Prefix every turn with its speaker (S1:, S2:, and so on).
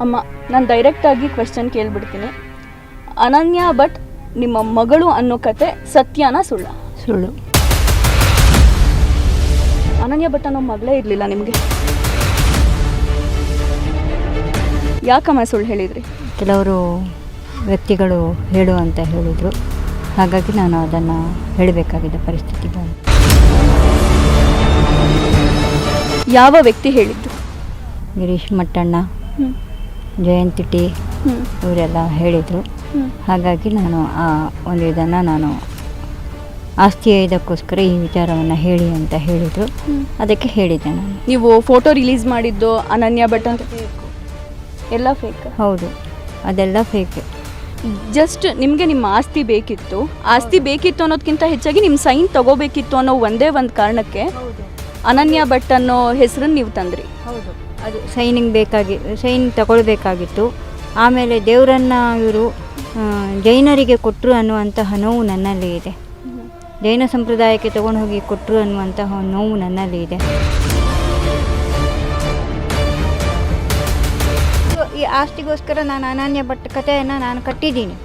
S1: ಅಮ್ಮ ನಾನು ಡೈರೆಕ್ಟಾಗಿ ಕ್ವೆಶ್ಚನ್ ಕೇಳಿಬಿಡ್ತೀನಿ. ಅನನ್ಯ ಭಟ್ ನಿಮ್ಮ ಮಗಳು ಅನ್ನೋ ಕತೆ ಸತ್ಯನ ಸುಳ್ಳ.
S2: ಸುಳ್ಳು.
S1: ಅನನ್ಯ ಭಟ್ ಅನ್ನೋ ಮಗಳೇ ಇರಲಿಲ್ಲ ನಿಮಗೆ. ಯಾಕಮ್ಮ ಸುಳ್ಳು ಹೇಳಿದ್ರಿ?
S2: ಕೆಲವರು ವ್ಯಕ್ತಿಗಳು ಹೇಳು ಅಂತ ಹೇಳಿದರು. ಹಾಗಾಗಿ ನಾನು ಅದನ್ನು ಹೇಳಬೇಕಾಗಿದ್ದ ಪರಿಸ್ಥಿತಿ ಬಂತು
S1: ಯಾವ ವ್ಯಕ್ತಿ ಹೇಳಿದ್ದು?
S2: ಗಿರೀಶ್ ಮಟ್ಟಣ್ಣ. ಜಯಂತಿ ಟಿ ಇವರೆಲ್ಲ ಹೇಳಿದರು. ಹಾಗಾಗಿ ನಾನು ಆ ಒಂದು ಇದನ್ನು ನಾನು ಆಸ್ತಿ ಇದಕ್ಕೋಸ್ಕರ ಈ ವಿಚಾರವನ್ನು ಹೇಳಿ ಅಂತ ಹೇಳಿದರು. ಅದಕ್ಕೆ ಹೇಳಿದ್ದೆ ನಾನು.
S1: ನೀವು ಫೋಟೋ ರಿಲೀಸ್ ಮಾಡಿದ್ದು ಅನನ್ಯ ಭಟ್ ಅಂತ ಎಲ್ಲ ಫೇಕ್
S2: ಹೌದು ಅದೆಲ್ಲ ಫೇಕ್
S1: ಜಸ್ಟ್ ನಿಮಗೆ ನಿಮ್ಮ ಆಸ್ತಿ ಬೇಕಿತ್ತು. ಆಸ್ತಿ ಬೇಕಿತ್ತು ಅನ್ನೋದಕ್ಕಿಂತ ಹೆಚ್ಚಾಗಿ ನಿಮ್ಮ ಸೈನ್ ತಗೋಬೇಕಿತ್ತು ಅನ್ನೋ ಒಂದೇ ಒಂದು ಕಾರಣಕ್ಕೆ ಅನನ್ಯ ಭಟ್ ಅನ್ನೋ ಹೆಸರನ್ನು ನೀವು ತಂದ್ರಿ.
S2: ಹೌದು. ಅದು ಶೈನಿಂಗ್ ಬೇಕಾಗಿ ಶೈನ್ ತಗೊಳ್ಬೇಕಾಗಿತ್ತು. ಆಮೇಲೆ ದೇವರನ್ನು ಇವರು ಜೈನರಿಗೆ ಕೊಟ್ಟರು ಅನ್ನುವಂತಹ ನೋವು ನನ್ನಲ್ಲಿ ಇದೆ. ಜೈನ ಸಂಪ್ರದಾಯಕ್ಕೆ ತಗೊಂಡು ಹೋಗಿ ಕೊಟ್ಟರು ಅನ್ನುವಂತಹ ನೋವು ನನ್ನಲ್ಲಿ ಇದೆ. ಈ ಆಸ್ತಿಗೋಸ್ಕರ ನಾನು ಅನನ್ಯ ಭಟ್ ಕಥೆಯನ್ನು ನಾನು ಕಟ್ಟಿದ್ದೀನಿ.